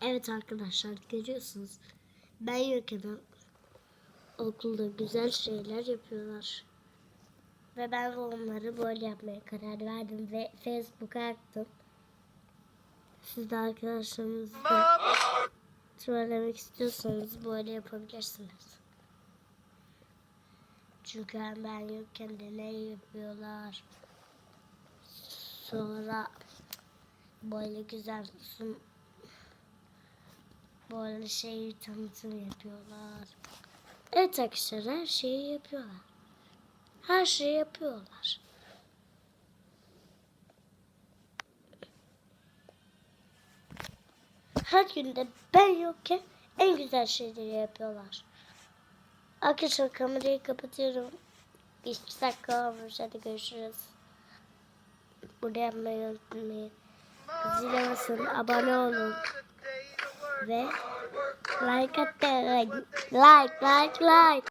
Evet arkadaşlar görüyorsunuz. Ben yokken okulda güzel şeyler yapıyorlar. Ve ben onları böyle yapmaya karar verdim ve Facebook'a attım. Siz de arkadaşlarınızla trollemek istiyorsanız böyle yapabilirsiniz. Çünkü ben yokken de ne yapıyorlar. Sonra böyle güzel sun böyle şey tanıtım yapıyorlar. Evet arkadaşlar her şeyi yapıyorlar. Her şeyi yapıyorlar. Her günde ben yokken en güzel şeyleri yapıyorlar. Arkadaşlar kamerayı kapatıyorum. 2 dakika olmuş. Hadi görüşürüz. Burada yapmayı unutmayın. Zile abone olun. Ve like atın. Like, like, like.